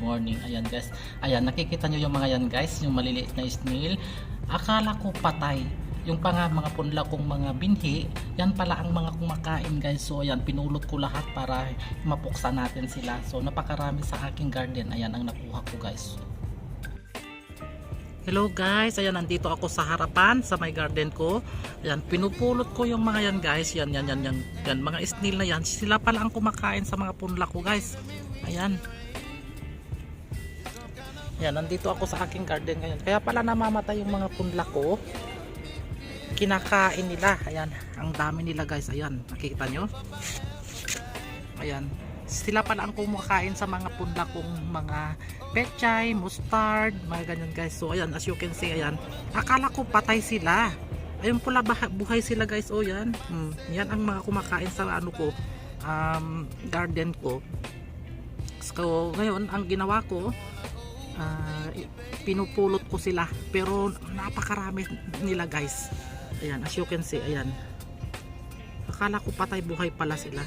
morning. Ayan guys. Ayan, nakikita nyo yung mga yan guys, yung maliliit na snail. Akala ko patay. Yung pa nga mga punla kong mga binhi, yan pala ang mga kumakain guys. So ayan, pinulot ko lahat para mapuksa natin sila. So napakarami sa aking garden. Ayan ang nakuha ko guys. Hello guys, ayan nandito ako sa harapan sa my garden ko. Ayan, pinupulot ko yung mga yan guys. Yan, yan, yan, yan, yan. Mga snail na yan. Sila pala ang kumakain sa mga punla ko guys. Ayan. Ayan, nandito ako sa aking garden ngayon. Kaya pala namamatay yung mga punla ko. Kinakain nila. Ayan, ang dami nila guys. Ayan, nakikita nyo? Ayan. Sila pala ang kumakain sa mga punla kong mga pechay, mustard, mga ganyan guys. So ayan, as you can see, ayan. Akala ko patay sila. Ayun pala buhay sila guys. O yan. Hmm, yan ang mga kumakain sa ano ko, um, garden ko. So ngayon, ang ginawa ko, ah, pinupulot ko sila. Pero napakarami nila guys. Ayan, as you can see, ayan. Akala ko patay buhay pala sila.